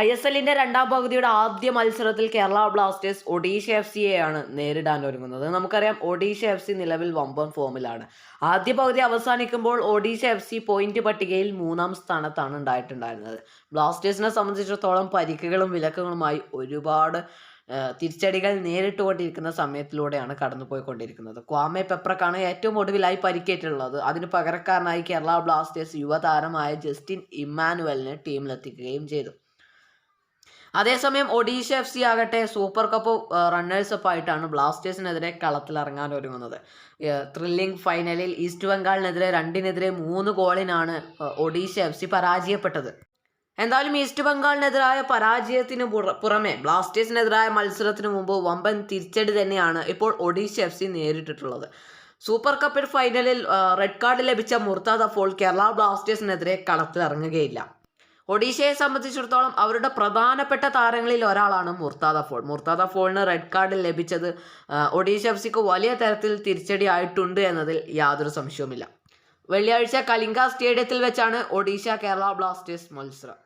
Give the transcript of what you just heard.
I S എല്ലിന്റെ രണ്ടാം പകുതിയുടെ ആദ്യ മത്സരത്തിൽ കേരള ബ്ലാസ്റ്റേഴ്സ് ഒഡീഷ എഫ് സിയെയാണ് നേരിടാൻ ഒരുങ്ങുന്നത്. നമുക്കറിയാം ഒഡീഷ എഫ് സി നിലവിൽ വമ്പൻ ഫോമിലാണ്. ആദ്യ പകുതി അവസാനിക്കുമ്പോൾ ഒഡീഷ എഫ് സി പോയിന്റ് പട്ടികയിൽ മൂന്നാം സ്ഥാനത്താണ് ഉണ്ടായിട്ടുണ്ടായിരുന്നത്. ബ്ലാസ്റ്റേഴ്സിനെ സംബന്ധിച്ചിടത്തോളം പരിക്കുകളും വിലക്കുകളുമായി ഒരുപാട് തിരിച്ചടികൾ നേരിട്ടുകൊണ്ടിരിക്കുന്ന സമയത്തിലൂടെയാണ് കടന്നുപോയിക്കൊണ്ടിരിക്കുന്നത്. ക്വാമെ പെപ്രക്കാണ് ഏറ്റവും ഒടുവിലായി പരിക്കേറ്റുള്ളത് അതിന് പകരക്കാരനായി കേരള ബ്ലാസ്റ്റേഴ്സ് യുവതാരമായ ജസ്റ്റിൻ ഇമ്മാനുവലിനെ ടീമിലെത്തിക്കുകയും ചെയ്തു. അതേസമയം ഒഡീഷ എഫ് സി ആകട്ടെ സൂപ്പർ കപ്പ് റണ്ണേഴ്സ് അപ്പ് ആയിട്ടാണ് ബ്ലാസ്റ്റേഴ്സിനെതിരെ കളത്തിലിറങ്ങാൻ ഒരുങ്ങുന്നത്. ത്രില്ലിംഗ് ഫൈനലിൽ ഈസ്റ്റ് ബംഗാളിനെതിരെ രണ്ടിനെതിരെ മൂന്ന് ഗോളിനാണ് ഒഡീഷ എഫ് സി പരാജയപ്പെട്ടത്. എന്തായാലും ഈസ്റ്റ് ബംഗാളിനെതിരായ പരാജയത്തിന് പുറ- പുറമെ ബ്ലാസ്റ്റേഴ്സിനെതിരായ മത്സരത്തിന് മുമ്പ് വമ്പൻ തിരിച്ചടി തന്നെയാണ് ഇപ്പോൾ ഒഡീഷ എഫ് സി നേരിട്ടിട്ടുള്ളത്. സൂപ്പർ കപ്പിൽ ഫൈനലിൽ റെഡ് കാർഡ് ലഭിച്ച മുർത്താദ് അഫോൾ കേരള ബ്ലാസ്റ്റേഴ്സിനെതിരെ കളത്തിലിറങ്ങുകയില്ല. ഒഡീഷയെ സംബന്ധിച്ചിടത്തോളം അവരുടെ പ്രധാനപ്പെട്ട താരങ്ങളിൽ ഒരാളാണ് മുർത്താദ ഫോൾ. മുർത്താദ ഫോളിന് റെഡ് കാർഡ് ലഭിച്ചത് ഒഡീഷ എഫ് സിക്ക് വലിയ തരത്തിൽ തിരിച്ചടി ആയിട്ടുണ്ട് എന്നതിൽ യാതൊരു സംശയവുമില്ല. വെള്ളിയാഴ്ച കലിംഗ സ്റ്റേഡിയത്തിൽ വെച്ചാണ് ഒഡീഷ കേരള ബ്ലാസ്റ്റേഴ്സ് മത്സരം.